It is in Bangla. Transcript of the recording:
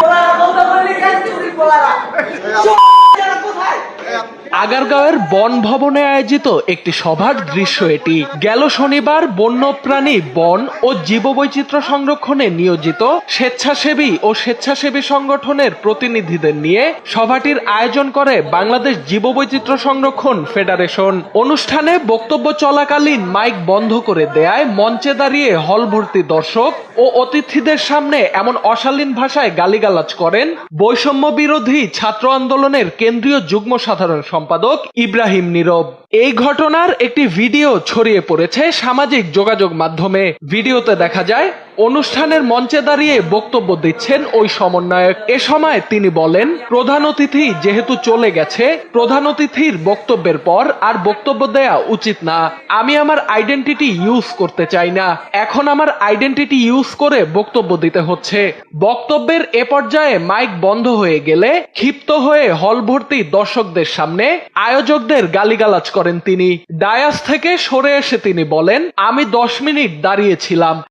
পোলারা বন্ধ করলি কেন চুরি পোলারা আগারগাঁওয়ের বন ভবনে আয়োজিত একটি সভার দৃশ্য এটি। গেল শনিবার বন্যপ্রাণী, বন ও জীববৈচিত্র্য সংরক্ষণে নিয়োজিত স্বেচ্ছাসেবী ও স্বেচ্ছাসেবী সংগঠনের প্রতিনিধিদের নিয়ে সভাটির আয়োজন করে বাংলাদেশ জীববৈচিত্র্য সংরক্ষণ ফেডারেশন। অনুষ্ঠানে বক্তব্য চলাকালীন মাইক বন্ধ করে দেয়ায় মঞ্চে দাঁড়িয়ে হল ভর্তি দর্শক ও অতিথিদের সামনে এমন অশালীন ভাষায় গালিগালাজ করেন বৈষম্য বিরোধী ছাত্র আন্দোলনের কেন্দ্রীয় যুগ্ম সাধারণ সম্পাদক ইব্রাহিম নীরব। এই ঘটনার একটি ভিডিও ছড়িয়ে পড়েছে সামাজিক যোগাযোগ মাধ্যমে। ভিডিওতে দেখা যায় অনুষ্ঠানের মঞ্চে দাঁড়িয়ে বক্তব্য দিচ্ছেন ওই সমন্বয়ক। এ সময় তিনি বলেন, প্রধান অতিথি যেহেতু চলে গেছে, প্রধান অতিথির বক্তব্যের পর আর বক্তব্য দেয়া উচিত না। আমি আমার আইডেন্টিটি ইউজ করতে চাই না। এখন আমার আইডেন্টিটি ইউজ করে বক্তব্য দিতে হচ্ছে। বক্তব্যের এ পর্যায়ে মাইক বন্ধ হয়ে গেলে ক্ষিপ্ত হয়ে হল ভর্তি দর্শকদের সামনে আয়োজকদের গালিগালাজ করেন তিনি। ডায়াস থেকে সরে এসে তিনি বলেন, আমি দশ মিনিট দাঁড়িয়েছিলাম।